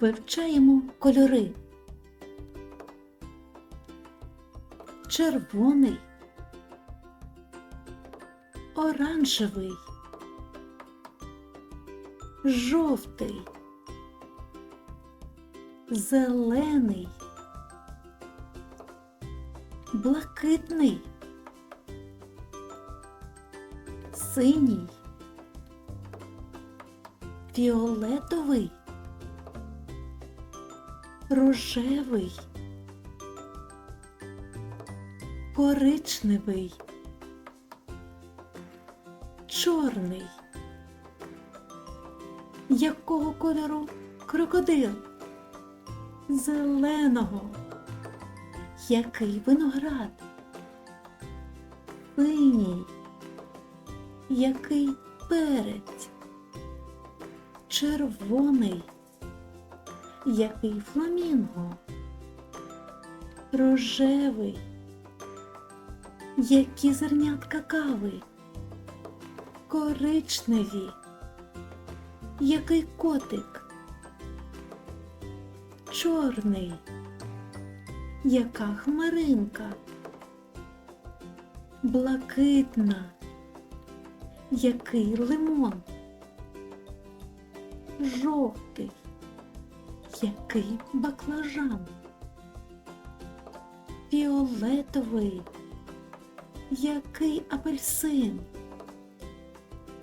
Вивчаємо кольори. Червоний, оранжевий, жовтий, зелений, блакитний, синій, фіолетовий, рожевий, коричневий, чорний. Якого кольору крокодил? Зеленого. Який виноград? Синій. Який перець? Червоний. Який фламінго? Рожевий. Які зернятка кави? Коричневі. Який котик? Чорний. Яка хмаринка? Блакитна. Який лимон? Жовтий. Який баклажан? Фіолетовий. Який апельсин?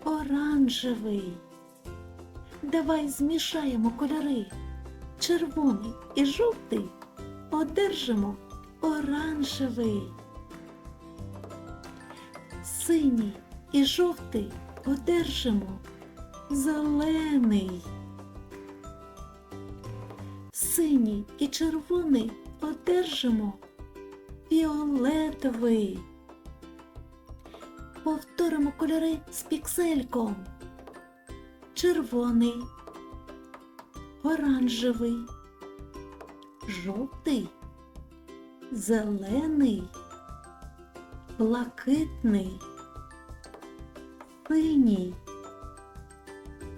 Оранжевий. Давай змішаємо кольори. Червоний і жовтий одержимо оранжевий. Синій і жовтий одержимо зелений. Синій і червоний одержимо. Фіолетовий. Повторимо кольори з піксельком. Червоний, оранжевий, жовтий, зелений, блакитний, синій,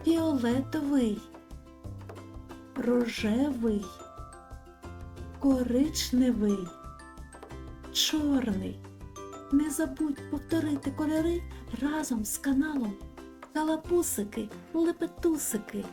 фіолетовий, рожевий, коричневий, чорний. Не забудь повторити кольори разом з каналом Калапусики, лепетусики.